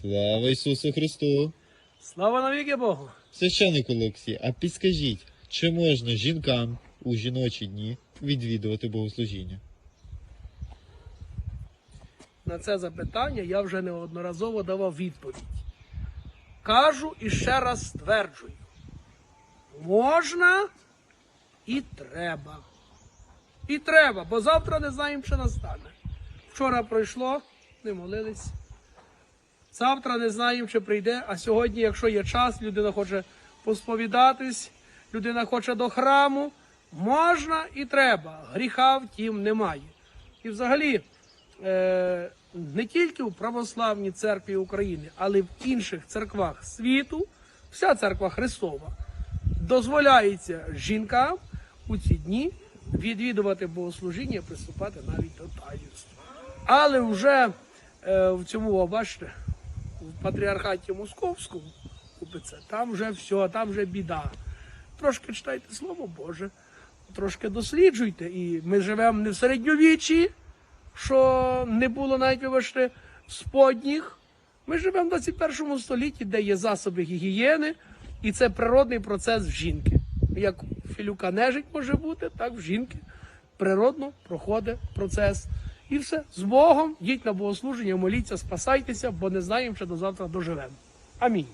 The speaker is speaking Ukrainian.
Слава Ісусу Христу! Слава навіки Богу! Священник Олексій, а підскажіть, чи можна жінкам у жіночі дні відвідувати богослужіння? На це запитання я вже неодноразово давав відповідь. Кажу і ще раз стверджую: можна і треба. І треба, бо завтра не знаємо, що настане. Вчора пройшло, не молились. Завтра не знаємо, чи прийде, а сьогодні, якщо є час, людина хоче посповідатись, людина хоче до храму, можна і треба. Гріха втім немає. І взагалі, е, не тільки в православній церкві України, але й в інших церквах світу, вся церква Христова, дозволяється жінкам у ці дні відвідувати богослужіння, приступати навіть до таїнства. Але вже е, в цьому, бачите, в патріархаті Московському купиться, там вже все, там вже біда. Трошки читайте Слово Боже, трошки досліджуйте. І ми живемо не в середньовіччі, що не було навіть, вибачте, сподніх. Ми живемо в 21 столітті, де є засоби гігієни, і це природний процес в жінки. Як філюка нежить може бути, так в жінки природно проходить процес. І все. З Богом, йдіть на богослуження, моліться, спасайтеся, бо не знаємо, що до завтра доживемо. Амінь.